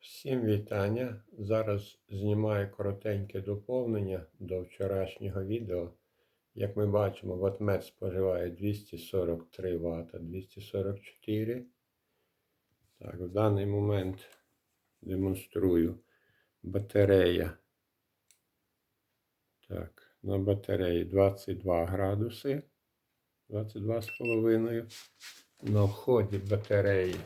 Всім вітання. Зараз знімаю коротеньке доповнення до вчорашнього відео. Як ми бачимо, ватмет споживає 243 Вт, 244. Так, в даний момент демонструю батарея. Так, на батареї 22 градуси, 22,5. На вході батареї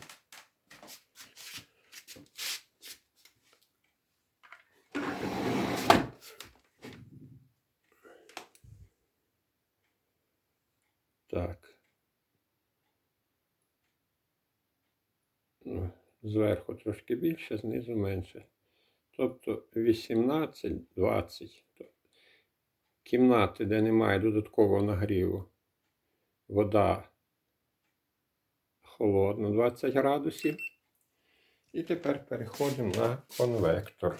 Так. Ну, Зверху трошки більше, знизу менше. Тобто 18-20. Кімнати, де немає додаткового нагріву. Вода холодна 20 градусів. І тепер переходимо на конвектор.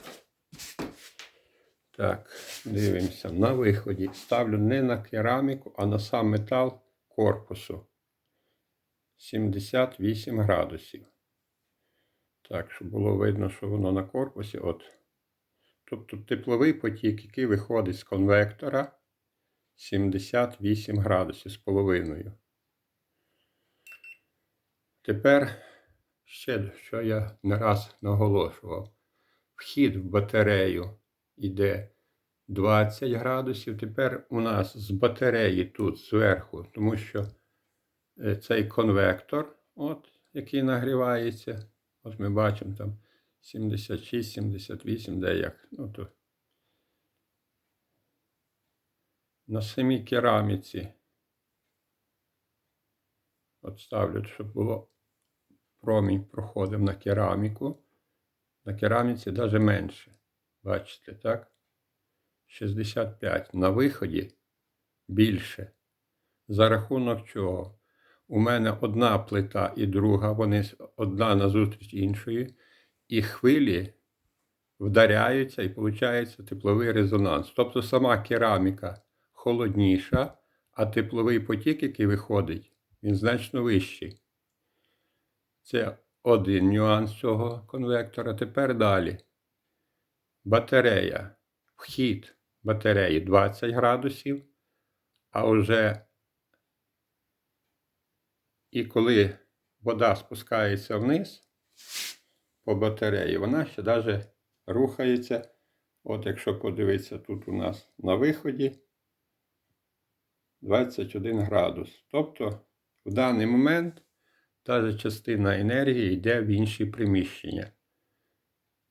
Так, дивимося. На виході ставлю не на кераміку, а на сам метал корпусу. 78 градусів. Так, щоб було видно, що воно на корпусі. От. Тобто тепловий потік, який виходить з конвектора 78 градусів з половиною. Тепер ще, що я не раз наголошував, вхід в батарею йде 20 градусів. Тепер у нас з батареї тут зверху, тому що е, цей конвектор, от, який нагрівається, от ми бачимо там 76, 78, де як. Ну, то на самій кераміці. От ставлю, щоб було промінь проходив на кераміку. На кераміці навіть менше. Бачите, так? 65. На виході більше. За рахунок чого? У мене одна плита і друга, вони одна назустріч іншої, і хвилі вдаряються і виходить тепловий резонанс. Тобто сама кераміка холодніша, а тепловий потік, який виходить, він значно вищий. Це один нюанс цього конвектора. Тепер далі. Батарея. Вхід батареї 20 градусів. А вже і коли вода спускається вниз по батареї, вона ще навіть рухається. От якщо подивитися, тут у нас на виході 21 градус. Тобто в даний момент та же частина енергії йде в інші приміщення.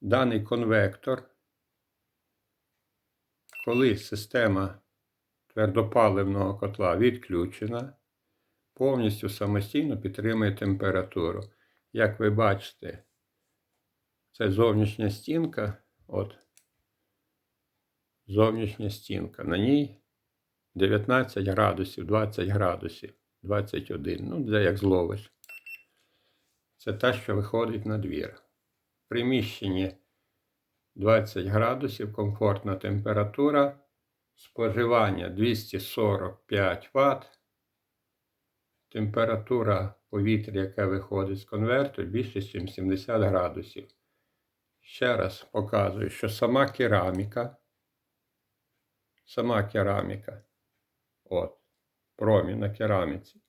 Даний конвектор, коли система твердопаливного котла відключена, повністю самостійно підтримує температуру. Як ви бачите, це зовнішня стінка, от зовнішня стінка. На ній 19 градусів, 20 градусів, 21. Ну, де як зловиш. Це те, що виходить на двір. В приміщенні 20 градусів, комфортна температура, споживання 245 Вт. Температура повітря, яке виходить з конверту, більше, ніж 70 градусів. Ще раз показую, що сама кераміка, сама кераміка, от, промінь на кераміці,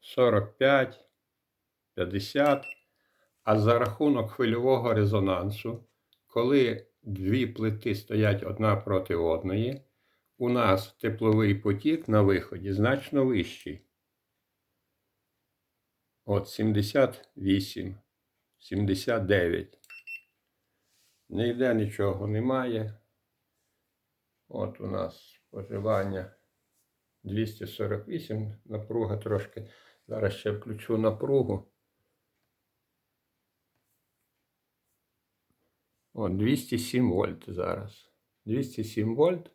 45 50. А за рахунок хвильового резонансу, коли дві плити стоять одна проти одної, у нас тепловий потік на виході значно вищий. От 78, 79. Ніде нічого немає. От у нас споживання 248, напруга трошки. Зараз ще включу напругу. О, 207 вольт зараз. 207 вольт.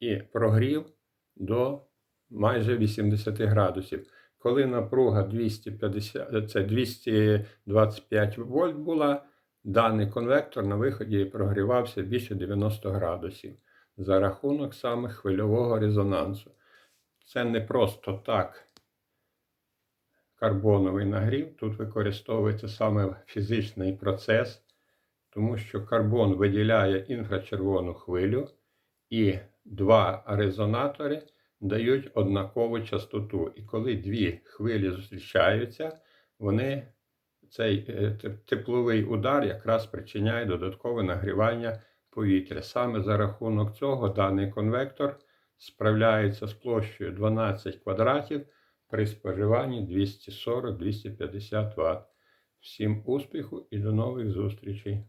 І прогрів до майже 80 градусів. Коли напруга 250, це 225 вольт була, даний конвектор на виході прогрівався більше 90 градусів за рахунок саме хвильового резонансу. Це не просто так карбоновий нагрів. Тут використовується саме фізичний процес, тому що карбон виділяє інфрачервону хвилю, і два резонатори дають однакову частоту. І коли дві хвилі зустрічаються, вони цей е, тепловий удар якраз спричиняє додаткове нагрівання повітря. Саме за рахунок цього даний конвектор справляється з площею 12 квадратів при споживанні 240-250 Вт. Всім успіху і до нових зустрічей!